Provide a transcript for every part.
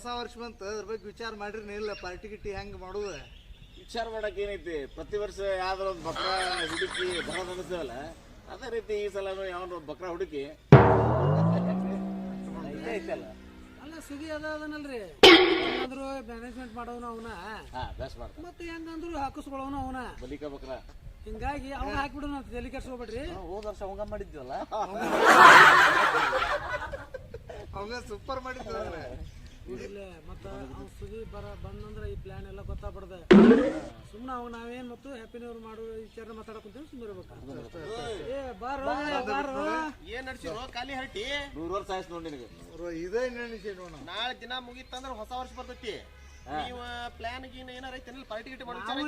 ಹೊಸ ವರ್ಷ ಬಂತು ಅದ್ರ ಬಗ್ಗೆ ವಿಚಾರ ಮಾಡಿರಿ ಇಲ್ಲ ಪಾರ್ಟಿ ಗಿಟ್ಟಿ ಹೆಂಗ್ ಮಾಡುದ? ವಿಚಾರ ಮಾಡಕ್ ಏನೈತಿ ಪ್ರತಿ ವರ್ಷ ಯಾವ್ದಾರ ಒಂದು ಬಕ್ರ ಹುಡುಕಿ ಬರ ಅನಿಸ್ತೇವಲ್ಲ ಅದೇ ರೀತಿ ಈ ಸಲ ಯಾವ್ದು ಒಂದು ಬಕ್ರ ಹುಡುಕಿ. ಇದೇ ಐತಲ್ಲ? ಅಲ್ಲ ಸುಗಿ ಅದ ಅದನಲ್ರಿ. ಅಂದ್ರು ಮ್ಯಾನೇಜ್ಮೆಂಟ್ ಮಾಡೋನು ಅವನ. ಹಾ ಬೆಸ್ಟ್ ಮಾಡ್ತಾನೆ. ಮತ್ತೆ ಹೆಂಗಂದ್ರು ಹಾಕಿಸ್ಕೊಳ್ಳೋನು ಅವನ. ಬಲಿಕ ಬಕ್ರ. ಹಿಂಗಾಗಿ ಅವ್ನ ಹಾಕ್ಬಿಡೋಣ ಅಂತ ತಲೆ ಕೆಡ್ಸ್ಕೊಬೇಡ್ರಿ ಹೋದ ವರ್ಷ ಹಂಗ ಮಾಡಿದ್ವಲ್ಲ? ಅವಾಗ ಸೂಪರ್ ಮಾಡಿದ್ದು ಇಲ್ಲ ಮತ್ತ ಅವ್ನ ಸುಗಿ ಬರ ಬಂದಂದ್ರೆ ಈ ಪ್ಲಾನ್ ಎಲ್ಲ ಗೊತ್ತಾಗ್ಬಾರ್ದ ಸುಮ್ಮನೆ ಅವ್ ನಾವೇನ್ ಮತ್ತು ಹ್ಯಾಪಿ ನ್ಯೂ ಇಯರ್ ಮಾಡೋ ವಿಚಾರ ಮಾತಾಡಕೊಂತೀವಿ ಕುಂತೀವಿ ಸುಮ್ಮನೆ ಇರ್ಬೇಕು. ಏ ಬಾರೋ ಬಾರೋ ಏನ್ ನಡ್ಸಿರೋ ಖಾಲಿ ಹರಟಿ. ನೂರು ವರ್ಷ ಆಯ್ತು ನೋಡಿ ನಿನಗೆ. ಇದೇ ನೆನೆಸಿ ನೋಡ ನಾಳೆ ದಿನ ಮುಗಿತಂದ್ರ ಹೊಸ ವರ್ಷ ಬರ್ತೈತಿ. ನೀವು ಪ್ಲಾನ್ ಗೀನ್ ಏನಾರ ಐತೆ ಪಾರ್ಟಿ ಗಿಟಿ ಮಾಡೋ ವಿಚಾರ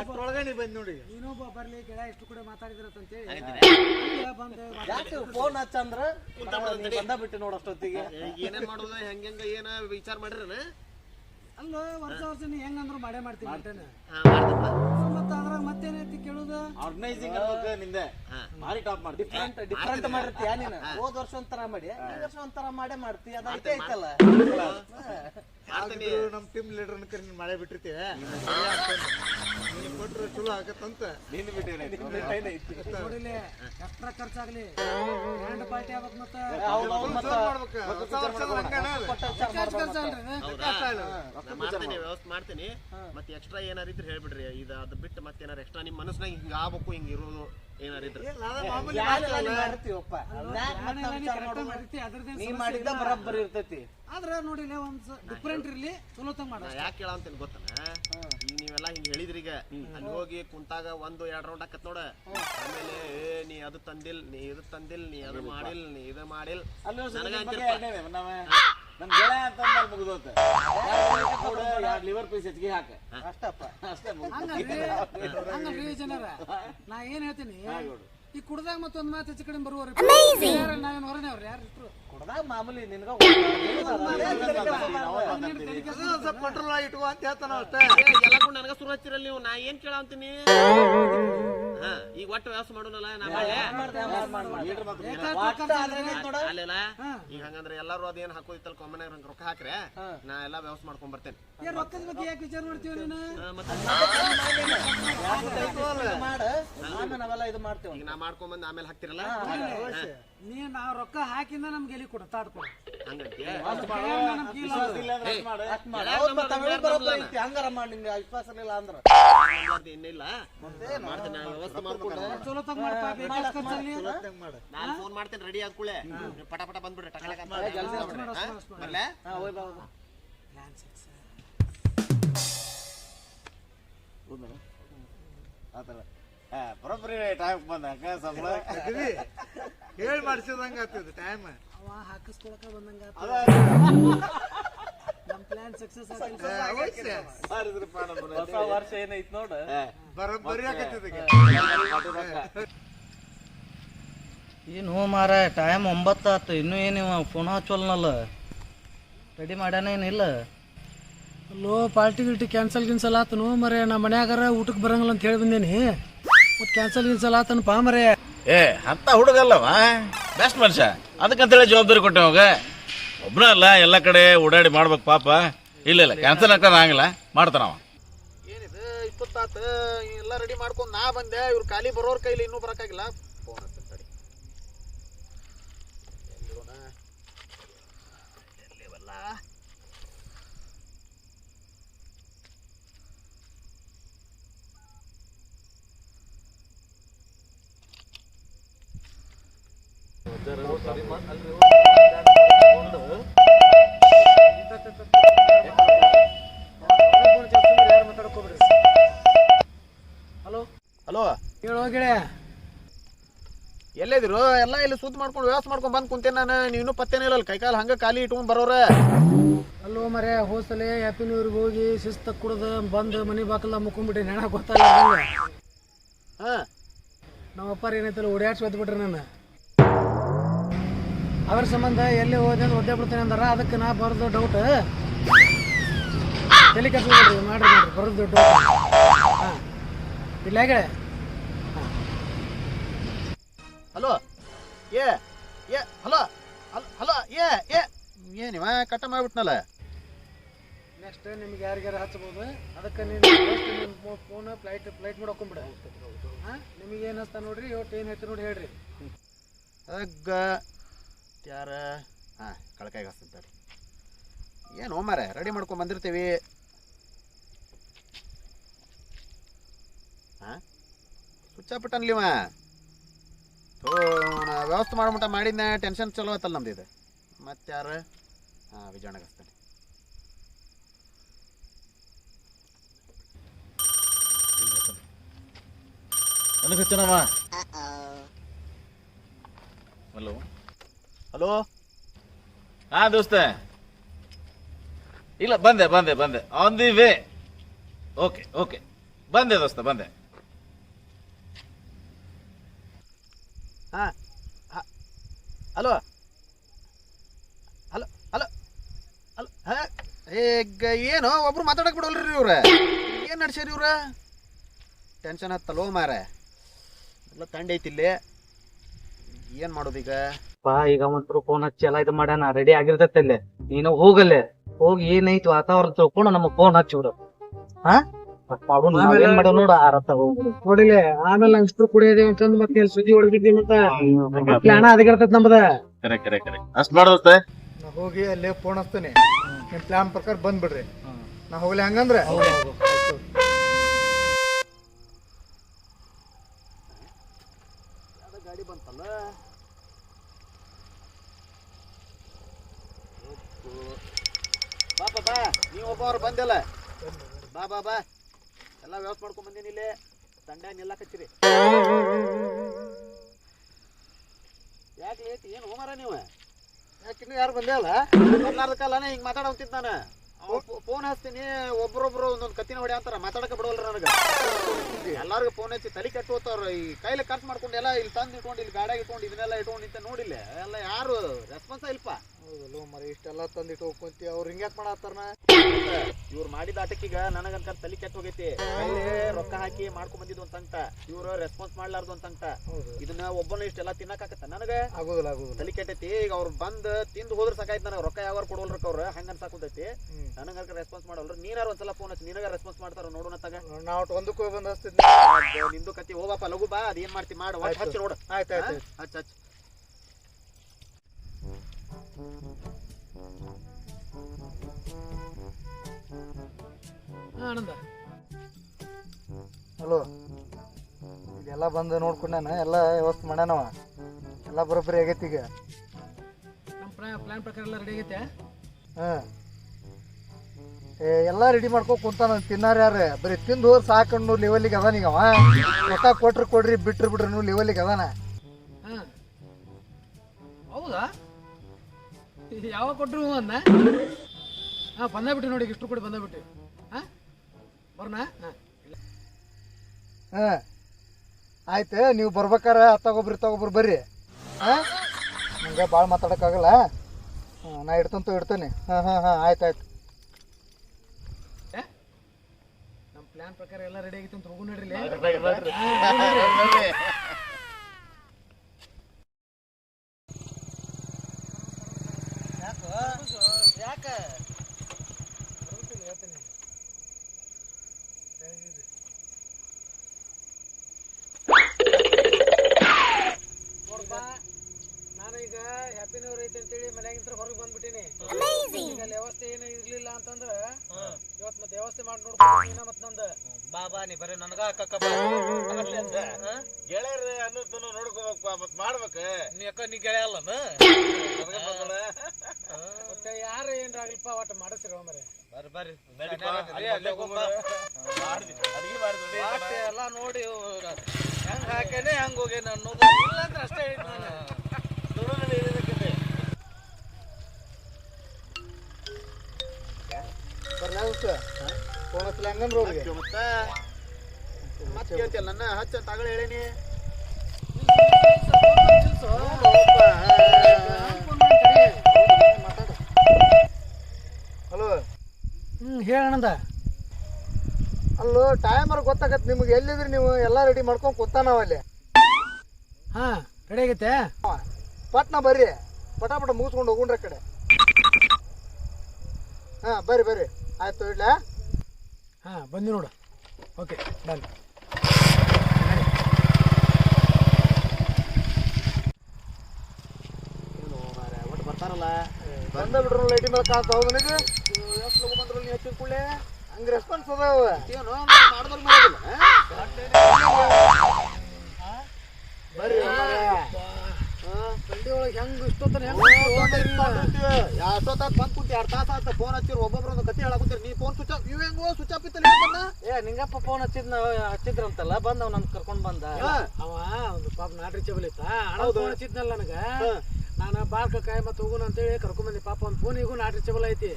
ಅಷ್ಟ್ರೊಳಗೆ ನೀ ಬಂದ್ ನೋಡಿ. ನೀನೊಬ್ಬ ಬರ್ಲಿ ಗೆಳ ಎಷ್ಟು ಕೂಡ ಮಾತಾಡಿದ್ರಂತೇಳಿ ಬಂದೆ ಯಾಕೆ ಫೋನ್ ಹಚ್ಚಂದ್ರ? ನೀ ಬಂದ ಬಿಟ್ಟು ನೋಡಿ ಅಷ್ಟೊತ್ತಿಗೆ. ಏನೇನ್ ಮಾಡೋದ ಹೆಂಗ ಹೆಂಗ ಏನ ವಿಚಾರ ಮಾಡಿರನ? ಅಲ್ಲ ವರ್ಷ ವರ್ಷ ನೀ ಹೆಂಗಂದ್ರು ಮಾಡೇ ಮಾಡ್ತೀನಿ ಮಾಡ್ದಪ್ಪ. ಮತ್ತ ಅದ್ರಾಗ ಮತ್ತೇನೈತಿ ಕೇಳುದ? ಆರ್ಗನೈಸಿಂಗ್ ಅನ್ಬೇಕು ನಿಂದೆ? ಭಾರಿ ಟಾಪ್ ಮಾಡಿ ಡಿಫ್ರೆಂಟ್ ಡಿಫ್ರೆಂಟ್ ಮಾಡಿರ್ತೀಯ ನೀನು? ಹೋದ ವರ್ಷ ಒಂಥರ ಮಾಡಿ ಈ ವರ್ಷ ಒಂಥರ ಮಾಡೇ ಮಾಡ್ತಿ. ಅದ ಐತೆ ಐತಲ್ಲ? ಮಾಡ್ತೀನಿ ಆದ್ರೂ ನಮ್ ಟೀಮ್ ಲೀಡರ್ ನೀನ್ ಮಳೆ ಬಿಟ್ಟಿರ್ತೀವಿ ನೀನ್ ಚಲೋ ಆಗತ್ತಂತ. ನೀನು ಬಿಟ್ಟಿರಿ ಖರ್ಚಾಗ್ಲಿ. ಗ್ರ್ಯಾಂಡ್ ಪಾರ್ಟಿ ಆಗ್ಬೇಕು ಮತ್ತ? ಮಾಡ್ತೀನಿ ವ್ಯವಸ್ಥೆ ಮಾಡ್ತೀನಿ. ಮತ್ತೆ ಎಕ್ಸ್ಟ್ರಾ ಏನಾರಿದ್ರೆ ಹೇಳ್ಬಿಡ್ರಿ. ಇದು ಅದು ಬಿಟ್ಟು ಮತ್ತೆ ಏನಾರ ಎಕ್ಸ್ಟ್ರಾ ನಿಮ್ಮ ಮನಸ್ನಾಗ ಹಿಂಗ ಆಗ್ಬೇಕು ಹಿಂಗ ಇರೋದು. ನೀ ಮಾಡಿದ್ದ ಬರೋಬ್ಬರಿ ಇರ್ತೈತಿ. ಆದ್ರ ನೋಡಿಲ್ಲ ಒಂದ್ ಡಿಫ್ರೆಂಟ್ ಇರ್ಲಿ ಚಲೋ ತಂಗ ಮಾಡ ಯಾಕೆ ಕೇಳ ಅಂತ ಗೊತ್ತನ ಈಗ ನೀವೆಲ್ಲ ಹಿಂಗ್ ಹೇಳಿದ್ರಿ ಈಗ. ಅಲ್ಲಿ ಹೋಗಿ ಕುಂತಾಗ ಒಂದು ಎರಡು ರೌಂಡ್ ಆಕತ್ ನೋಡ. ಆಮೇಲೆ ಏ ನೀ ಅದು ತಂದಿಲ್ ನೀ ಇದು ತಂದಿಲ್ ನೀ ಅದು ಮಾಡಿಲ್ ನೀ ಇದು ಮಾಡಿಲ್. ನನಗ ಸ್ವಲ್ಪ ಬಗ್ಗೆ ಅಂತಂದ್ರೆ ಮುಗ್ದೋತ ಎರಡು ಲಿವರ್ ಪೀಸ್ ಹೆಚ್ಚಿಗೆ ಹಾಕ. ಅಷ್ಟಪ್ಪ. ಅಷ್ಟೇ. ಹಂಗಲ್ರಿ ಜನರ ನಾ ಏನ್ ಹೇಳ್ತೀನಿ ಈ ಕುಡ್ದಾಗ ಮತ್ತೊಂದ್ ಮಾತು ಹೆಚ್ಚು ಕಡಿಮೆ ಬರುವವ್ರಿ ನಾವೇನ್ ಹೊರನೇ ಅವ್ರಿ ಯಾರು ಇಟ್ರು ಕುಡ್ದಾಗ ಮಾಮೂಲಿ ನಿನ್ಗ ಸ್ವಲ್ಪ ಕಂಟ್ರೋಲ್ ಇಟ್ಕೋ ಅಂತ ಹೇಳ್ತಾನ ಅಷ್ಟೇ. ಎಲ್ಲಕ್ಕೂ ಎಲ್ಲ ನನಗ ಸುರು ಹಚ್ಚಿರಲ್ಲ ನೀವು. ನಾ ಏನ್ ಕೇಳ ಅಂತೀನಿ ಈಗ ಒಟ್ಟು ವ್ಯವಸ್ಥೆ ಮಾಡೋಣಲ್ಲ. ಅಲ್ಲೆಲ್ಲ ಈಗ ಹಂಗಂದ್ರೆ ಎಲ್ಲಾರು ಅದೇನ್ ಹಾಕೋದಿತ್ತಲ್ಲ ಕಾಮನ್ ಹಂಗ ರೊಕ್ಕ ಹಾಕ್ರೆ ನಾ ಎಲ್ಲಾ ವ್ಯವಸ್ಥೆ ಮಾಡ್ಕೊಂಡ್ ಬರ್ತೇನೆ ರೊಕ್ಕದ ಬಗ್ಗೆ ಯಾಕೆ ವಿಚಾರ ಮಾಡ್ತೀವಿ ನೀನು? ಹಾ, ಮತ್ತೆ ಮಾಡ. ಆಮೇಲೆ ನಾವೆಲ್ಲ ಇದು ಮಾಡ್ತೇವೆ ಈಗ ನಾ ಮಾಡ್ಕೊಂಡ್ ಬಂದ್ ಆಮೇಲೆ ಹಾಕ್ತಿರಲ್ಲ ನೀ ನಾವ್ ರೊಕ್ಕ ಹಾಕಿಂದ ನಮ್ಗೆ ಎಲ್ಲಿ ಕೊಡ? ಮತ್ತೆ. ಹಂಗಾರ ಮಾಡಿ ನಿಂಗೆ ವಿಶ್ವಾಸ ಇಲ್ಲ ಅಂದ್ರ. ಇನ್ನಿಲ್ಲ. ಮಾಡ್ತೇನೆ ನಾ ವ್ಯವಸ್ಥೆ ಮಾಡ್ಕೊಂಡು ಚಲೋ ತಂಗ ಮಾಡು ನಾನು ಫೋನ್ ಮಾಡ್ತೇನೆ ರೆಡಿ ಆಗ್ಕೂಳೆ ಪಟ ಪಟ ಬಂದ್ಬಿಡ್ರಿ ಟಕಲಕ ಬರ್ಲೆ? ಹಾ? ಬರ್ಲೆ ಬಾ ಬಾ. ಹೌದಾ? ಆ ಥರ. ಆ, ಬರೋಬ್ಬರಿ ಟೈಮ್ ಬಂದ ಸಂಬಳ ಹೇಳಿ ಮಾಡಿಸಿದಂಗ ಆಗ್ತದೆ ಟೈಮ್ ಅವ ಹಾಕಿಸ್ಕೊಳಕ ಬಂದಂಗ ಆತು. ನಮ್ ಪ್ಲಾನ್ ಸಕ್ಸಸ್ ಹೊಸ ವರ್ಷ ಏನೈತ್ ನೋಡು. ಬರೋಬ್ಬರಿ ಆಗತ್ತದ. ಏನು ಮಾರ ಟೈಮ್ ಒಂಬತ್ತು ಆತು. ಇನ್ನೂ ಏನು ಫೋನ್ ಹಚ್ಚೋಲ್ನಲ್ಲ? ರೆಡಿ ಮಾಡ್ಯಾನ ಏನಿಲ್ಲ ಲೋ ಪಾರ್ಟಿ ಗಿಲ್ಟಿ ಕ್ಯಾನ್ಸಲ್ ಗಿನ್ಸಲ್ ಆತನು ಮರೆ ನಾ ಮನ್ಯಾಗಾರ ಊಟಕ್ಕೆ ಬರಂಗಿಲ್ಲ ಅಂತ ಹೇಳಿ ಬಂದೇನಿ. ಮತ್ತೆ ಕ್ಯಾನ್ಸಲ್ ಗಿನ್ಸಲ್ ಆತನು ಪಾ ಮರೆ ಏ ಅಂತ ಹುಡುಗಲ್ಲವ? ಬೆಸ್ಟ್ ಮನುಷ್ಯ. ಅದಕ್ಕಂತೇಳಿ ಜವಾಬ್ದಾರಿ ಕೊಟ್ಟೆ ಅವಾಗ. ಒಬ್ಬನ ಅಲ್ಲ, ಎಲ್ಲ ಕಡೆ ಓಡಾಡಿ ಮಾಡ್ಬೇಕು ಪಾಪ. ಇಲ್ಲ ಇಲ್ಲ ಕ್ಯಾನ್ಸಲ್ ಹಾಕೋದು ಆಗಲ್ಲ ಮಾಡ್ತಾನವ ಏನಿದೆ, ಇಪ್ಪತ್ತಾತು, ಎಲ್ಲ ರೆಡಿ ಮಾಡ್ಕೊಂಡು ನಾ ಬಂದೆ. ಇವ್ರು ಖಾಲಿ ಬರೋರ್ ಕೈಲಿ ಇನ್ನೂ ಬರಕ್ಕಾಗಿಲ್ಲ. ಫೋನ್ ಹಚ್ತೀನಿ ತಡಿ ಎಲ್ಲಿವಲ್ಲ? ಹಲೋ? ಹಲೋ? ಹೇಳೋ ಗೆಳೆಯ. ಎಲ್ಲಿದ್ರು? ಎಲ್ಲ ಇಲ್ಲಿ ಸುತ್ತ ಮಾಡ್ಕೊಂಡು ವ್ಯವಸ್ಥೆ ಮಾಡ್ಕೊಂಡು ಬಂದು ಕುಂತೇನೆ ನಾನು. ನೀನು ಪತ್ತೇನೇ ಇಲ್ಲ ಕೈಕಾಲು ಹಂಗೆ ಖಾಲಿ ಇಟ್ಕೊಂಡು ಬರೋರೆ. ಅಲ್ಲೋ ಮರೆ ಹೋಸಲೆ ಹ್ಯಾಪಿ ನ್ಯೂ ಇಯರ್ಗೆ ಹೋಗಿ ಶಿಸ್ತ ಕುಡ್ದು ಬಂದು ಮನೆ ಬಾಕಲ್ಲ ಮುಕ್ಕೊಂಡ್ಬಿಟ್ಟೆ ನೆನ ಗೊತ್ತಲ್ಲ ಹಾ. ನಮ್ಮ ಅಪ್ಪಾರ ಏನೈತಲ್ಲ ಓಡಾಡ್ಸಿ ಒದ್ಬಿಟ್ರೆ ನಾನು ಅದ್ರ ಸಂಬಂಧ ಎಲ್ಲಿ ಹೋದೆ ಒದ್ದೆ ಬಿಡ್ತೇನೆ ಅಂದಾರ. ಅದಕ್ಕೆ ನಾ ಬರೋದು ಡೌಟ್ ತಲೆ ಕೆಡ್ಸ್ಕೊಬೇಡ್ರಿ ಮಾಡ್ರಿ ಮಾಡ್ರಿ ಬರೋದು ಡೌಟ್ ಹಾಂ. ಇಲ್ಲ ಹೇಗೆ? ಹಲೋ ಏ ಏ ಹಲೋ ಹಲೋ ಏ ಏ ಏನಿವ ಕಟ್ಟ ಮಾಡ್ಬಿಟ್ನಲ್ಲ? ನೆಕ್ಸ್ಟ್ ನಿಮ್ಗೆ ಯಾರಿಗಾರ ಹಚ್ಬೋದು? ಅದಕ್ಕೆ ನೀನು ನಿಮ್ಮ ಫೋನ್ ಫ್ಲೈಟ್ ಫ್ಲೈಟ್ ಮಾಡಿ ಹಾಕೊಂಬಿಡ. ಹಾಂ? ನಿಮಗೆ ಏನು ಹಚ್ತಾ ನೋಡ್ರಿ ಒಟ್ಟು ಏನು ಹೇಳ್ತೀರಿ ನೋಡಿ ಹೇಳ್ರಿ. ಅಗ್ಗ. ಯಾರ? ಹಾಂ ಕಳಕಾಯಿಗೆ ಹಸ್ತಂತಾರೆ ಏನು ಮಾರೆ ರೆಡಿ ಮಾಡ್ಕೊಂಡ್ ಬಂದಿರ್ತೀವಿ. ಹಾಂ? ಸುಚ್ಚಾಪಿಟ್ಟನ್ಲಿವ ನಾ ವ್ಯವಸ್ಥೆ ಮಾಡ್ಬಿಟ್ಟ ಮಾಡಿದ್ನ ಟೆನ್ಷನ್ ಚಲೋ ಆಯ್ತಲ್ಲ ನಮ್ದು ಇದು. ಮತ್ತೆ ಯಾರು? ಹಾಂ ವಿಜಯಣ್ಣಗೆ ಹಚ್ತಾನೆ ನನಗೆ ಹಚ್ಚನಮ್ಮ ಹಲೋ ಹಲೋ? ಹಾ ದೋಸ್ತ. ಇಲ್ಲ ಬಂದೆ ಬಂದೆ ಬಂದೆ. On the way okay okay ಬಂದೆ ದೋಸ್ತ ಬಂದೆ. ಹಾ ಹಲೋ? Hello hello? ಹಲೋ ಹಾಂ? ಈಗ ಏನು? ಒಬ್ರು ಮಾತಾಡಕ್ ಬಿಡೋಲ್ರಿ ಇವ್ರ. ಏನು ನಡ್ಸ್ಯಾರ ಇವ್ರ? ಟೆನ್ಷನ್ ಹತ್ತಲ್ವ ಮಾರ ಎಲ್ಲ ತಂಡ ಐತಿ ಇಲ್ಲಿ. ಏನು ಮಾಡೋದು ಈಗ ಪಾ ಈಗ ಒಂದ್ರು ಫೋನ್ ಹಚ್ಚಿ ಎಲ್ಲ ಇದು ಮಾಡ್ಯಾನ ರೆಡಿ ಆಗಿರ್ತೈತೆ ಅಲ್ಲೇ. ನೀನು ಹೋಗಲ್ಲೇ ಹೋಗಿ ಏನೈತಿ ವಾತಾವರಣ ತಿಳ್ಕೊಂಡು ನಮಗ್ ಫೋನ್ ಹಚ್ಚಿ ಬಿಡು. ಹಾ? ನೋಡು ಆರತ್ತ ನೋಡಿಲೆ ಆಮೇಲೆ ಅಂತಂದು ಮತ್ತೆ ಸುದ್ದಿ ಹೊಡೆದಿದ್ದಿ ಮತ್ತೆ? ಪ್ಲಾನ ಅದಕ್ಕಿರ್ತೈತೆ ನಮ್ದ. ಕರೆ ಕರೆ ಕರೆ ಅಷ್ಟ್ ಮಾಡ ದೋಸ್ತ. ನಾ ಹೋಗಿ ಅಲ್ಲೇ ಫೋನ್ ಹಚ್ತೇನೆ. ನಿಮ್ ಪ್ಲಾನ್ ಪ್ರಕಾರ ಬಂದ್ಬಿಡ್ರಿ. ನಾ ಹೋಗ್ಲಿ ಹಂಗಂದ್ರೆ ಗಾಡಿ ಬಂತಲ್ಲ ಬಾ ಬಾ ಬಾ ನೀವು ಒಬ್ಬವ್ರು ಬಂದಿಲ್ಲ. ಬಾ ಬಾ ಬಾ. ಎಲ್ಲ ವ್ಯವಸ್ಥೆ ಮಾಡ್ಕೊಂಡ್ ಬಂದೀನಿ ಇಲ್ಲಿ. ತಂಡ ಹಚ್ಚಿರಿ ಯಾಕೆ ಏನು ಹೋಮಾರ ನೀವು? ಯಾಕೆ ಇನ್ನೂ ಯಾರು ಬಂದೇ ಅಲ್ಲ ಬರ್ಲಾರ್ದ ಕಾಲನೇ ಹಿಂಗೆ ಮಾತಾಡೋಂತಿದ್ ನಾನು. ಫೋನ್ ಹಚ್ತೀನಿ, ಒಬ್ರೊಬ್ರು ಒಂದೊಂದು ಕತ್ತಿನ ಹೊಡೆಯ ಅಂತಾರ ಮಾತಾಡಕ ಬಿಡವಲ್ರ ನನಗೆ. ಎಲ್ಲಾರ್ಗು ಫೋನ್ ಹಚ್ಚಿ ತಲೆ ಕೆಟ್ಟು ಹೋಗ್ತಾವ್ರ. ಈ ಕೈಲಿ ಖರ್ಚು ಮಾಡ್ಕೊಂಡು ಎಲ್ಲ ಇಲ್ಲಿ ತಂದು ಇಟ್ಕೊಂಡು, ಇಲ್ಲಿ ಗಾಡಿಯಾಗ ಇಟ್ಕೊಂಡು, ಇದನ್ನೆಲ್ಲ ಇಟ್ಕೊಂಡು ನಿಂತ ನೋಡಿಲ್ಲ. ಎಲ್ಲ ಯಾರು ರೆಸ್ಪಾನ್ಸ್ ಇಲ್ಪ ಹೌದಲ್ಲ ಮರಿ, ಇಷ್ಟೆಲ್ಲ ತಂದಿಟ್ಟು ಹೋಗ್ಕೊಂತಿ, ಅವ್ರು ಹಿಂಗ್ಯಾಕ್ ಮಾಡತ್ತಾರನ? ಇವ್ರು ಮಾಡಿದ ಆಟಕ್ಕೀಗ ನನಗಂತ ತಲೆ ಕೆಟ್ಟ ಹೋಗೈತಿ. ರೊಕ್ಕ ಹಾಕಿ ಮಾಡ್ಕೊಂಡ್ ಬಂದಿದ್ ಒಂದ್ ಇವ್ರು ರೆಸ್ಪಾನ್ಸ್ ಮಾಡ್ಲಾರ್ದು ಅಂತ ಅಂಟ ಇದನ್ನ ಒಬ್ಬನ ಇಷ್ಟೆಲ್ಲ ತಿನ್ನಕಾಕತ್ತ ನನಗೆ? ಆಗೋದಿಲ್ಲ ಆಗೋದಿಲ್ಲ. ತಲೆ ಕೆಟ್ಟೈತಿ. ಈಗ ಅವ್ರು ಬಂದ್ ತಿಂದು ಹೋದ್ರ ಸಾಕಾಯ್ತು ನನಗೆ. ರೊಕ್ಕ ಯಾವಾಗ ಕೊಡೋಲ್ರಕ್ಕ ಅವ್ರ. ಹಂಗ ಅನ್ಸಾಕುಂತೈತಿ. ನನಗ ನನಗ ರೆಸ್ಪಾನ್ಸ್ ಮಾಡಲ್ರು ನೀನಾರ ಒಂದ್ಸಲ ಫೋನ್ ಹಚ್ಚಿ. ನಿನಗ ರೆಸ್ಪಾನ್ಸ್ ಮಾಡ್ತಾರ ನೋಡೋಣ ತಗ. ನಾ ಒಟ್ಟು ಒಂದಕ್ಕೆ ಹೋಗಿ ಬಂದು ನಿಂದು ಕತ್ತಿ ಹೋಗಪ್ಪ ಲಘು ಬಾ. ಅದೇನ್ ಮಾಡ್ತಿ ಮಾಡು. ಹಚ್ಚಿ ನೋಡು. ಆಯ್ತು ಆಯ್ತು. ಹಚ್ಚ ಹಚ್ಚ. ಆನಂದ. ಹಲೋ ಇದೆಲ್ಲ ಬಂದು ನೋಡ್ಕೊಂಡಾನ? ಎಲ್ಲ ವ್ಯವಸ್ಥೆ ಮಾಡ್ಯಾನವ? ಎಲ್ಲ ಬರೋಬ್ಬರಿ ಆಗೈತಿ ಈಗ. ನಮ್ಮ ಪ್ಲಾನ್ ಪ್ರಕಾರ ಎಲ್ಲ ರೆಡಿ ಆಗೈತೆ? ಹಾಂ. ಏ ಎಲ್ಲ ರೆಡಿ ಮಾಡ್ಕೊ ಕುಂತಾನ ತಿನ್ನಾರ ಯಾರು? ಬರೀ ತಿಂದು ಹೋರ್ ಸಾಕಣ್ಣು ಲೆವೆಲಿಗೆ ಅದಾನೀಗ ಅವ. ರೊಕ್ಕ ಕೊಟ್ರಿ ಕೊಡ್ರಿ ಬಿಟ್ರಿ ಬಿಡ್ರಿ ಲೆವೆಲಿಗೆ ಅದಾನ. ಹಾಂ. ಹೌದಾ? ಯಾವಾಗ ಕೊಟ್ಟರು ಅನ್ನ? ಹಾಂ ಬಂದ ಬಿಟ್ಟು ನೋಡಿ ಇಷ್ಟು ಕೊಡಿ ಬಂದಾಬಿಟ್ಟು ಹಾ ಬರ್ನಾ? ಹಾ ಹಾಂ. ಆಯ್ತು ನೀವು ಬರ್ಬೇಕಾರ ತಗೊಬ್ರಿ ತಗೊಬ್ರಿ ಬರ್ರಿ. ಹಾಂ? ನಂಗೆ ಭಾಳ ಮಾತಾಡೋಕ್ಕಾಗಲ್ಲ. ಹಾಂ ನಾ ಇಡ್ತಂತ ಇಡ್ತೇನೆ. ಹಾಂ ಹಾಂ ಹಾಂ ಆಯ್ತು ಆಯ್ತು. ನಮ್ಮ ಪ್ಲ್ಯಾನ್ ಪ್ರಕಾರ ಎಲ್ಲ ರೆಡಿ ಆಗಿತ್ತು ಅಂತ ಹೋಗು ನಡ್ರಿ ಯಾಕ? ಹೊರಗೆ ಬಂದ್ಬಿಟ್ಟೀನಿ. ಅಲ್ಲಿ ವ್ಯವಸ್ಥೆ ಏನೂ ಇರ್ಲಿಲ್ಲ ಅಂತಂದ್ರ ಇವತ್ತು ಮತ್ತೆ ವ್ಯವಸ್ಥೆ ಮಾಡಿ ನೋಡ್ಕೊಂಡು ಮತ್ತೆ ನಂದು. ಬಾಬಾ ಬಾ ನೀ ಬರೀ ನನಗ ಅಕ್ಕ ಗೆಳೆಯರ ಅನ್ನೋದನ್ನು ನೋಡ್ಕೋಬೇಕು ಮತ್ ಮಾಡ್ಬೇಕು. ನೀ ಅಕ್ಕ ನೀ ಗೆಳೆಯ ಅಲ್ಲನ? ಮತ್ತೆ ಯಾರ ಏನ್ರ ಆಗ್ಲಿಪ್ಪ ಒಟ್ಟು ಮಾಡಿಸಿರೋ ಮರೆ ಬರ್ರಿ ಬರ್ರಿ. ಅಲ್ಲೇ ಅಲ್ಲೇ. ಎಲ್ಲ ನೋಡಿ ಹೆಂಗ್ ಹಾಕೇನೆ ಹೆಂಗ್ ಹೋಗೇನೆ ಅನ್ನೋದು. ಇಲ್ಲ ಅಂದ್ರೆ ಅಷ್ಟೇ ಹೇಳಿದ್ ನಾನು ಬರ್ಲಿ ಫೋನ್ ಹಚ್ಚಲಿ ಹಂಗಂದ್ರೆ ಅವ್ರಿಗೆ ಹಚ್ಚು ಮತ್ತ. ಮತ್ತೆ ಕೇಳ್ತಿಯಲ್ಲ ನನ್ನ ಹಚ್ಚ ಅಂತ ಆಗಲೇ ಹೇಳೀನಿ. ಹಲೋ. ಹ್ಞೂ ಹೇಳಣ್ಣಂದ ಅಲ್ಲೋ ಟೈಮರ್ ಗೊತ್ತಾಗತ್ತೆ ನಿಮ್ಗೆ. ಎಲ್ಲಿದ್ರಿ ನೀವು? ಎಲ್ಲ ರೆಡಿ ಮಾಡ್ಕೊಂಡು ಕೂತಾನವ ಅಲ್ಲಿ. ಹಾಂ ರೆಡಿ ಆಗೈತೆ? ಪಟ್ನ ಬರ್ರಿ. ಪಟಾಪಟ ಪಟ ಮುಗಿಸ್ಕೊಂಡು ಹೋಗುಣ್ರ ಕಡೆ. ಹಾ ಬರ್ರಿ ಬರ್ರಿ. ಆಯ್ತು ಇಡ್ಲ? ಹಾಂ ಬಂದಿ ನೋಡು. ಓಕೆ ಡನ್ ಒಟ್ಟು ಬರ್ತಾರಲ್ಲ? ಬಂದ ಬಿಡ್ರು ಲೈಟಿ ಮೇಲೆ ಕಾಣ್ತಾವ ನನಗೆ? ಎಷ್ಟು ಲಗು ಬಂದ್ರು ನೀ ಹಚ್ಚಿದ ಕೂಡಲೇ? ಹಂಗೆ ರೆಸ್ಪಾನ್ಸ್ ಅದಾವ. ಏನು ಮಾಡಿದ್ರು ಮಾಡೋದಿಲ್ಲ ಬರ್ರಿ. ಒಳಗೆ ಹೆಂಗ್ ಇಷ್ಟೊತ್ತನ ಎಷ್ಟೊತ್ತಾಗ ಬಂದ್ ಕುಂತಿ ಎರಡು ತಾಸ ಆತ ಫೋನ್ ಹಚ್ಚಿರ್ ಒಬ್ಬೊಬ್ರು ಒಂದು ಕತೆ ಹೇಳಕುಂತೀರಿ ನೀ ಫೋನ್ ಸ್ವಿಚ್ ಇವ್ ಹೆಂಗೋ ಸ್ವಿಚ್ ಆಫ್ ಇತ್ತಲ್ಲ? ಏ ನಿಂಗಪ್ಪ ಫೋನ್ ಹಚ್ಚಿದ್ನ ಹಚ್ಚಿದ್ರಂತಲ್ಲ ಬಂದ ಅವ್ ನನ್ ಕರ್ಕೊಂಡ್ ಬಂದ. ಅವ ಒಂದು ಪಾಪ ನಾಟ್ ರೀಚಬಲ್ ಇತ್ತ ಹಣ. ಫೋನ್ ಹಚ್ಚಿದ್ನಲ್ಲ ನನಗ ಹಾ. ನಾನು ಬಾಲ್ಕ ಕಾಯಿ ಮತ್ತೆ ಹೋಗುನ ಅಂತೇಳಿ ಕರ್ಕೊಂಬಂದಿ. ಪಾಪ ಒಂದು ಫೋನ್ ಈಗೂ ನಾಟ್ ರೀಚಬಲ್ ಐತಿ.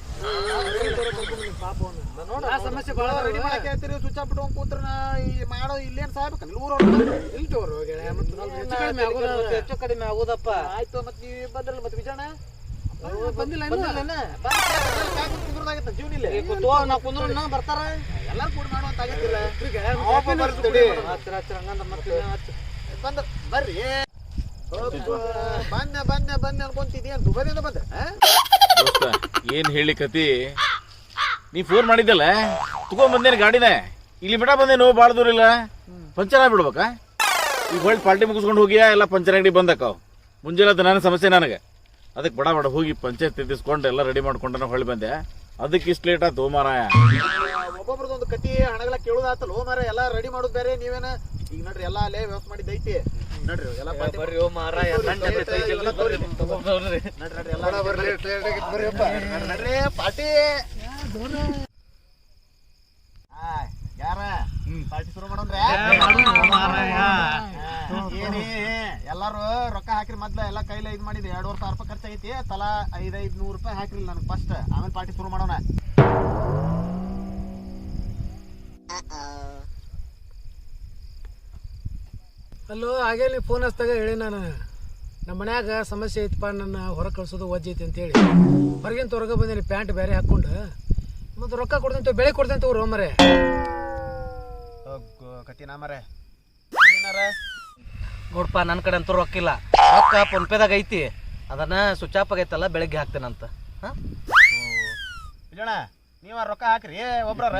ಪಾಪ ನೋಡ ಆ ಸಮಸ್ಯೆ ಭಾಳ ರೆಡಿ ಮಾಡಕ್ಕೆ ಹೇಳ್ತೀರಿ ಸ್ವಿಚ್ ಬಿಟ್ಟು ಕೂತ್ರ ಈ ಮಾಡೋ ಇಲ್ಲೇನ್ ಸಾಯ್ಬೇಕು ನೂರು ಇಲ್ಲಿ ತೋರು ಹೆಚ್ಚು ಕಡಿಮೆ ಆಗೋದು ಹೆಚ್ಚು ಕಡಿಮೆ ಆಗುದಪ್ಪ. ಆಯ್ತು ಮತ್ತೆ ನೀವು ಬಂದ್ರಲ್ಲ ಮತ್ತೆ ವಿಜಯಣ್ಣ ಬಂದಿಲ್ಲ ಕುಂದ್ರು ಬರ್ತಾರ? ಎಲ್ಲಾರು ಕೂಡ ಮಾಡುವಂತ ಹಂಗಂದ್ರ ಮತ್ತೆ ಇನ್ನೇನ್ ಬಂದ ಬರ್ರಿ. ಬನ್ನ ಬನ್ನ ಬಂದೆ? ದೋಸ್ತ ಏನ್ ಹೇಳಿ ಕತಿ? ನೀ ಫೋನ್ ಮಾಡಿದ್ದಲ್ಲ? ತಗೊಂಡ್ ಬಂದೇನ ಗಾಡಿನ? ಇಲ್ಲಿ ಬಿಡ ಬಂದೇನು ಭಾಳ ದೂರ ಇಲ್ಲ? ಪಂಚರ್ ಆಗ್ಬಿಡ್ಬೇಕಾ? ಈಗ ಹೊಳ್ಳಿ ಪಾರ್ಟಿ ಮುಗಿಸ್ಕೊಂಡು ಹೋಗಿಯಾ? ಎಲ್ಲ ಪಂಚರ್ ಅಂಗಡಿ ಬಂದಕ್ಕಾವ್ ಮುಂಜಾನೆ ಅದು ನನ್ನ ಸಮಸ್ಯೆ ನನಗೆ. ಅದಕ್ಕೆ ಬಡ ಬಡ ಹೋಗಿ ಪಂಚಾಯತ್ ತಿದ್ದಿಸ್ಕೊಂಡು ಎಲ್ಲ ರೆಡಿ ಮಾಡ್ಕೊಂಡು ಹೊಳ್ಳಿ ಬಂದೆ. ಅದಕ್ಕೆ ಇಷ್ಟು ಲೇಟ್ ಆಯ್ತು ಮಾರಾಯ. ಒಬ್ಬೊಬ್ರದ್ದು ಒಂದು ಕತಿ ಹಣಗಳ ಕೇಳುದಾಯ್ತಲ್ಲ ಮಾರ ಎಲ್ಲ ರೆಡಿ ಮಾಡೋದು ಬೇರೆ ನೀವೇನ? ಈಗ ನೋಡ್ರಿ ಎಲ್ಲ ಅಲ್ಲೇ ವ್ಯವಸ್ಥೆ ಮಾಡಿದ್ದೈತಿ. ನೋಡ್ರಿ ಎಲ್ಲ ಪಾರ್ಟಿ ಬರ್ರಿ ಮಾರಾಯ. ನಡ್ರಿ ಎಲ್ಲ ಬರ್ರಿ ನಡ್ರಿ, ಯಾರ? ಪಾರ್ಟಿ ಶುರು ಮಾಡೋಣ್ರೆ. ಏನೇ ಎಲ್ಲಾರು ರೊಕ್ಕ ಹಾಕ್ರಿ ಮೊದ್ಲ ಎಲ್ಲ ಕೈಲಿ ಇದ್ ಮಾಡಿದೆ ಎರಡೂವರೆ ಸಾವಿರ ರೂಪಾಯಿ ಖರ್ಚಾಗೈತಿ. ತಲಾ ಐದ್ ಐದ್ ನೂರು ರೂಪಾಯಿ ಹಾಕ್ರಿ ನನಗೆ ಫಸ್ಟ್ ಆಮೇಲೆ ಪಾರ್ಟಿ ಶುರು ಮಾಡೋಣ. ಅಲ್ಲೋ ಹಾಗೆ ನೀವು ಫೋನ್ ಹಚ್ಚಿದಾಗ ಹೇಳಿ ನಾನು. ನಮ್ಮ ಮನ್ಯಾಗ ಸಮಸ್ಯೆ ಐತಪ್ಪ ನನ್ನ ಹೊರಗೆ ಕಳಿಸೋದು ಒಜ್ಜೈತಿ ಅಂತೇಳಿ. ಹೊರಗಿಂತ ಹೊರಗೆ ಬಂದೀನಿ ಪ್ಯಾಂಟ್ ಬೇರೆ ಹಾಕ್ಕೊಂಡು. ಮತ್ತು ರೊಕ್ಕ ಕೊಡ್ತಂತ ಬೆಳೆ ಕೊಡ್ತಂತ ಅವ್ರು ಮರೆ. ಕತಿ ನಾ ಮರೆ. ನೀನಾರ ನೋಡ್ಪ ನನ್ನ ಕಡೆ ಅಂತೂ ರೊಕ್ಕ ಇಲ್ಲ. ರೊಕ್ಕ ಫೋನ್ಪೇದಾಗ ಐತಿ. ಅದನ್ನ ಸ್ವಿಚ್ ಆಫ್ ಆಗೈತಲ್ಲ ಬೆಳಗ್ಗೆ ಹಾಕ್ತೇನಂತ. ಹಾಂ? ವಿಜಯಣ್ಣ ನೀವ ರೊಕ್ಕ ಹಾಕ್ರಿ ಒಬ್ರಾರ.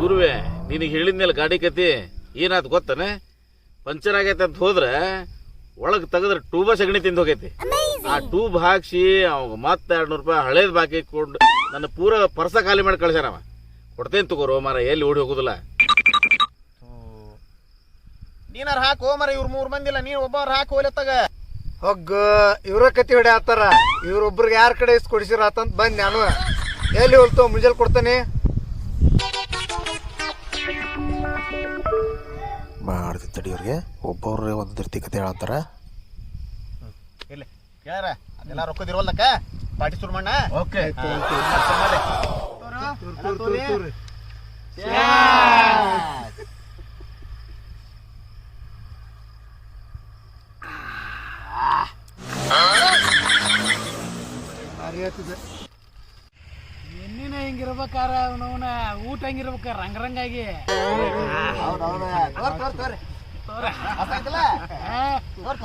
ಗುರುವೆ ನಿನಗೆ ಹೇಳಿದ್ಮೇಲೆ ಗಾಡಿ ಕತಿ ಏನಾಯ್ತು ಗೊತ್ತನೆ? ಪಂಚರ್ ಆಗೈತೆ ಅಂತ ಹೋದ್ರೆ ಒಳಗೆ ತೆಗೆದ್ರೆ ಟೂಬ ಸಗಣಿ ತಿಂದು ಹೋಗೈತಿ. ಆ ಟೂಬ್ ಹಾಕ್ಸಿ ಅವಾಗ ಮತ್ತೆ ಎರಡು ನೂರು ರೂಪಾಯಿ ಹಳೇದ್ ಬಾಕಿ ಕೊಂಡು ನನ್ನ ಪೂರ ಪರ್ಸ ಖಾಲಿ ಮಾಡಿ ಕಳ್ಸ್ಯಾನವ ಕೊಡ್ತೇನೆ ತಗೋರು ಮಾರ ಎಲ್ಲಿ ಓಡಿ ಹೋಗುದಿಲ್ಲ. ನೀನಾರ ಹಾಕು ಮರ ಇವ್ರ ಮೂರ್ ಮಂದಿಲ್ಲ ನೀನ್ ಒಬ್ಬವ್ರ ಹಾಕು ಹೋಗ್ಲತ್ತಾಗ ಹೊಗ್ಗ ಇವ್ರ ಕತಿ ಹೊಡೆ ಆತಾರ. ಇವ್ರೊಬ್ರಿಗೆ ಯಾರ ಕಡೆ ಇಸ್ ಕೊಡಿಸಿರ ಆತಂತ ಬಂದ್ ನಾನು. ಎಲ್ಲಿ ಹೋಲ್ತು ಮುಂಜಾನೆ ಕೊಡ್ತಾನೆ? ಮಾಡ್ತಿ ತಡಿಯವ್ರಿಗೆ ಒಬ್ಬೊಬ್ರೆ ಒಂದು ಕಥೆ ಕತೆ ಹೇಳತ್ತಾರ ಇಲ್ಲ ಯಾರ ಅದೆಲ್ಲ ರೊಕ್ಕದಿರೋಲ್ಲಕ್ಕ ಪಾರ್ಟಿ ಶುರು ಮಾಡ ಓಕೆ ಎಣ್ಣಿನ ಹಿಂಗಿರ್ಬೇಕಾರ ಅವನವನ ಊಟ ಹಂಗಿರ್ಬೇಕಾರ ರಂಗರಂಗಾಗಿ ಹೌದೌದ ತೋರ್ ತೋರ್ ತೋರಿ ಅರ್ಥಾಯ್ತಲ್ಲ ತೋರ್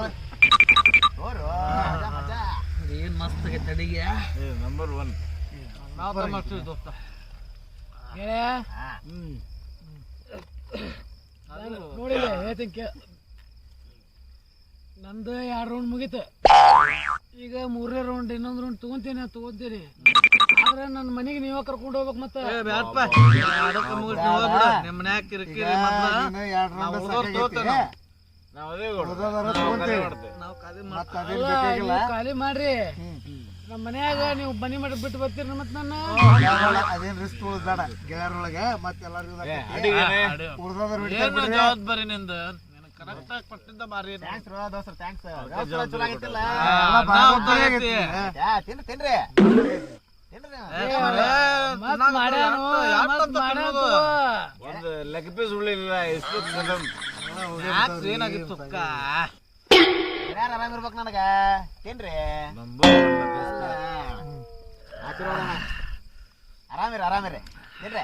ತೋರ್ ಊಟ ಮಜಾ ರಂಗರಂಗಾಗಿ ಏನ್ ಮಸ್ತ್ ಆಗೈತೆ ಅಡಿಗೆ? ನಂಬರ್ ಒನ್ ನಾವು ಮಾಡ್ತೀವಿ ದೋಸ್ತ. ನೋಡಿಲ್ಲ ಹೇಳ್ತೀನಿ ಕೇ ನಂದು ಎರಡು ರೌಂಡ್ ಮುಗಿತ. ಈಗ ಮೂರನೇ ರೌಂಡ್ ಇನ್ನೊಂದು ರೌಂಡ್ ತಗೊಂತೀನಿ ತಗೊಂತೀನಿ ಆದ್ರೆ ನನ್ನ ಮನೆಗೆ ನೀವ ಕರ್ಕೊಂಡು ಹೋಗ್ಬೇಕು ಮತ್ತೆ. ಬ್ಯಾಡಪ್ಪ ಅದಕ್ಕೆ ಮುಗಿಸ್ ನೀವು ಹೋಗ್ಬಿಡು. ಮನ್ಯಾಗ ಕಿರಿಕಿರಿ ಖಾಲಿ ಮಾಡ್ರಿ. ನಮ್ಮ ಮನ್ಯಾಗ ನೀವು ಬನ್ನಿ ಮಾಡಿ ಬಿಟ್ಟು ಬರ್ತೀರಿ ಮತ್ತೆ ನನ್ನ. ಅದೇನ್ ರಿಸ್ಕ್ ಬೇಡ. ಗೆಳೆಯರೊಳಗೆ ಮತ್ತೆ ಎಲ್ಲಾರು ಉಳ್ದದ್ರ ಏನು ಜವಾಬ್ದಾರಿ ನಿಂದ? ಕರೆಕ್ಟ್ ಆಗಿ ಕೊಟ್ಟಿದ್ದ ಮಾರಿ ಥ್ಯಾಂಕ್ಸ್ ರೋ ದೋಸ್ತರ ಥ್ಯಾಂಕ್ಸ್ ವ್ಯವಸ್ಥೆ ಚಲೋ ತಿನ್ರಿ. ತಿನ್ರಿ ತಿನ್ರಿ ಮತ್ ಮಾಡ್ಯಾನು ಮತ್ ಮಾಡ್ಯಾನು. ಒಂದು ಲೆಗ್ ಪೀಸ್ ಉಳಿಲಿಲ್ಲ ಎಷ್ಟು ಏನಾಗಿತ್ತು? ಯಾರು ಆರಾಮ್ ಇರ್ಬೇಕು ನನಗ? ತಿನ್ರಿ. ಆರಾಮಿರಿ ಆರಾಮಿರಿ. ತಿನ್ರಿ.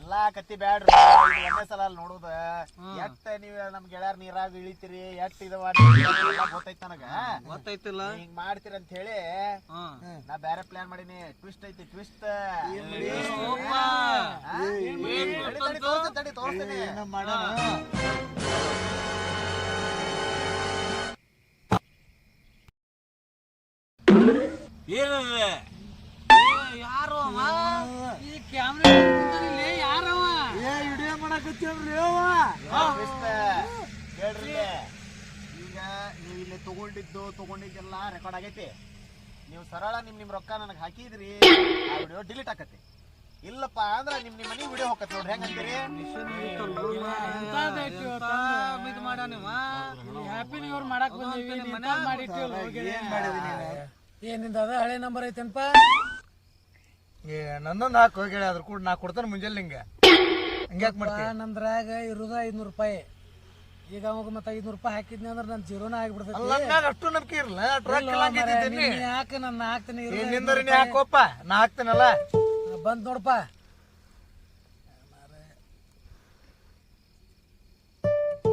ಎಲ್ಲಾ ಕತ್ತಿ ಬ್ಯಾಡ್ರಿ. ಒಂದೇ ಸಲ ಅಲ್ಲಿ ನೋಡುದ. ಎಟ್ಟ ನೀವ್ ನಮ್ ಗೆಳೆಯರ್ ನೀರಾಗ ಇಳಿತೀರಿ? ಎಷ್ಟ್ ಇದ ಗೊತ್ತೈತ್ ನನಗ. ಗೊತ್ತೈತಿಲ್ಲ. ಹಿಂಗ್ ಮಾಡ್ತೀರಿ ಅಂತ ಹೇಳಿ ನಾ ಬೇರೆ ಪ್ಲಾನ್ ಮಾಡೀನಿ. ಟ್ವಿಸ್ಟ್ ಐತಿ ಟ್ವಿಸ್ಟ್ ತೋರಿಸ್ತೀನಿ ಏನ ಯಾರು ಏನದ ಈ ಕ್ಯಾಮ್ರಾ ಯಾರವ ಏ ವಿಡಿಯೋ ಮಾಡಕತ್ತೀವ್ರಿ ಅವ? ಇಲ್ಲಿ. ಈಗ ನೀವು ಇಲ್ಲಿ ತಗೊಂಡಿದ್ದು ತಗೊಂಡಿದ್ದೆಲ್ಲ ರೆಕಾರ್ಡ್ ಆಗೈತಿ. ನೀವು ಸರಳ ನಿಮ್ ನಿಮ್ ರೊಕ್ಕ ನನಗೆ ಹಾಕಿದ್ರಿ ಆ ವಿಡಿಯೋ ಡಿಲೀಟ್ ಆಕತಿ ಇಲ್ಲಪ್ಪ ಅಂದ್ರ ನಿಮ್ ನಿಮ್ ಮನೆ ವಿಡಿಯೋ ಹೋಗತ್ತೆ ನೋಡ್ರಿ ಹೆಂಗಂತೀರಿ? ಹ್ಯಾಪಿ ನ್ಯೂ ಇಯರ್ ಮಾಡಕ್ ಬಂದೀವಿ ಮಾಡಿಟ್ಟಿವಲ್ಲ ಏನಿಂದ ಅದ? ಹಳೆ ನಂಬರ್ ಐತೆನಪ್ಪ? ಏ ನನ್ನೊಂದು ಹಾಕಿ ಹೋಗಿ ಅದ್ರ ಕೂಡ ನಾ ಕೊಡ್ತಾನೆ ಮುಂಜಾನೆ ನಿಂಗೆ. ಹಂಗ್ಯಾಕ್ ಮಾಡ್ತಿ? ನಂದ್ರಾಗ ಇರುದ ಐದ್ನೂರು ರೂಪಾಯಿ. ಈಗ ಅವಾಗ ಮತ್ತೆ ಐದ್ನೂರು ರೂಪಾಯಿ ಹಾಕಿದ್ನಿ ಅಂದ್ರೆ ನನ್ ಜೀರೋನ ಅಲ್ಲ ಆಗ್ಬಿಡ್ತೈತಿ ಅಷ್ಟು ನಂಬಿಕೆ ಇರಲ್ಲ ಟ್ರಕ್ ಎಲ್ಲ ಹಾಕಿದ್ದೀನಿ ಯಾಕೆ ನನ್ನ ಹಾಕ್ತೀನಿ ಇರು, ನಿಂದರಿ ನೀ ಹಾಕೋಪ್ಪ ನಾ ಹಾಕ್ತೇನಲ್ಲ? ಬಂದ್ ನೋಡಪ್ಪ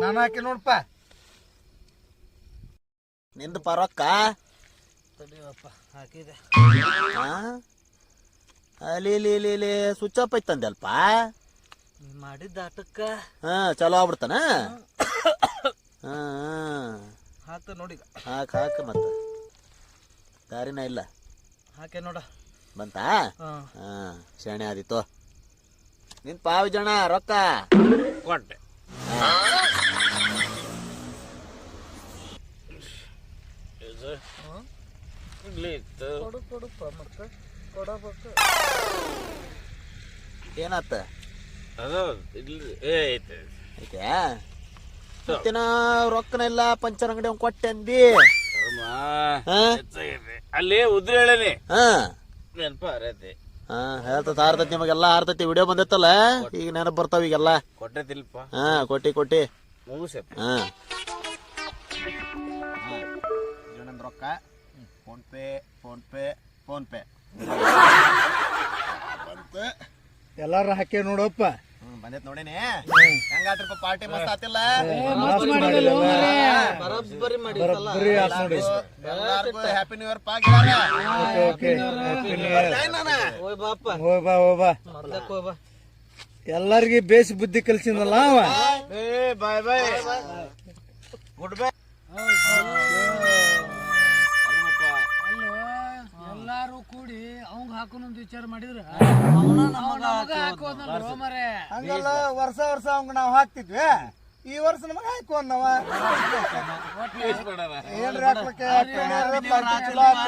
ನಾನು ಹಾಕಿ ನೋಡಪ್ಪ ನಿಂದು ಪರೊಕ್ಕ ತಡಿಯಪ್ಪ ಹಾಕಿದೆ. ಅಲ್ಲಿ ಇಲ್ಲಿ ಇಲ್ಲಿ ಇಲ್ಲಿ ಸ್ವಿಚ್ ಆಫ್ ಐತಂದೆ ಅಲ್ಪ. ನೀ ಮಾಡಿದ್ದ ಆಟಕ್ಕ? ಹಾ ಚಲೋ ಆಗ್ಬಿಡ್ತಾನ? ಹಾ. ಹಾಕ ನೋಡಿ ಹಾಕ ಹಾಕ ಮತ್ತ. ದಾರಿನ ಇಲ್ಲ. ಹಾಕೆ ನೋಡ. ಬಂತಾ? ಹಾ. ಹಾ ಆದಿತ್ತು. ನಿನ್ ಪಾವಿ ಜನ ರೊಕ್ಕ. ಕೊಟ್ಟೆ ಇದು ಇಲ್ಲಿ ಇತ್ತು. ಕೊಡು ಕೊಡುಪ್ಪ ಮತ್ತೆ. ಕೊಡಬೇಕು. ಏನಾತ? ಅದು ಇಲ್ಲಿ ಏ ಐತೆ. ಐತೆ? ಮತ್ತಿನ ರೊಕ್ಕನ ಇಲ್ಲ ಪಂಚರ್ ಅಂಗಡಿ ಅವ್ನ್ ಕೊಟ್ಟೆ ಅಂದಿ? ಕರ್ಮ ಹಾ? ಹೆಚ್ಚಾಗೈತೆ. ಅಲ್ಲಿ ಉದ್ರಿ ಹೇಳೇನಿ. ಹಾ. ನೆನಪ ಅರೈತಿ ಹಾ ಹೇಳ್ತತ್ ನಿಮಗೆಲ್ಲ ಹಾರ್ತೈತಿ. ವಿಡಿಯೋ ಬಂದಿತ್ತಲ್ಲ? ಈಗ ನೆನಪು ಬರ್ತಾವ ಈಗೆಲ್ಲ. ಕೊಟ್ಟೈತಿಲ್ಪ. ಹಾ ಕೊಟ್ಟಿ ಕೊಟ್ಟಿ. ಮುಗಿಸಪ್ಪ ಹಾ. ರೊಕ್ಕ. PhonePe PhonePe PhonePe ಎಲ್ಲಾರು ಹಾಕಿ ನೋಡಪ್ಪ. ಬಂದೈತ್ ನೋಡೇನಿ. ಹೆಂಗಾದ್ರಪ್ಪ ಪಾರ್ಟಿ ಮಸ್ತ್ ಆತಿಲ್ಲ? ಬರೋಬ್ಬರಿ ಮಾಡಿ ಬರೀ ಆತ್ ನೋಡಿ ಎಲ್ಲಾರ್ಗೂ ಹ್ಯಾಪಿ ನ್ಯೂ ಇಯರ್ ಪಾಕ್ ಓಕೆ ಹ್ಯಾಪಿ ನ್ಯೂ ಇಯರ್ ಹೋಯ್ ಬಾಪ್ಪ ಹೋಯ್ ಬಾ ಹೋಗ್ ಬಾ ಮೊದ್ಲಕ್ ಹೋಯ್ ಬಾ ಎಲ್ಲಾರ್ಗಿ ಬೇಸ್ ಬುದ್ಧಿ ಕಲ್ಸಿನಲ್ಲ ಅವ? ಏ ಬಾಯ್ ಬಾಯ್. ಗುಡ್ ಬೈ ಹಾಕೋಣ ಅಂತ ವಿಚಾರ ಮಾಡಿದ್ರ. ಹಂಗಲ್ಲ ವರ್ಷ ವರ್ಷ ಅವಂಗ ನಾವ್ ಹಾಕ್ತಿದ್ವಿ. ಈ ವರ್ಷ ನಮಗ ಹಾಕು ನಾವ ಏನ್ರಿ ಹಾಕ್ಲಿಕ್ಕೆ ಹ್ಯಾಪಿ ಇಯರ್ ಚಲೋ ಆತ.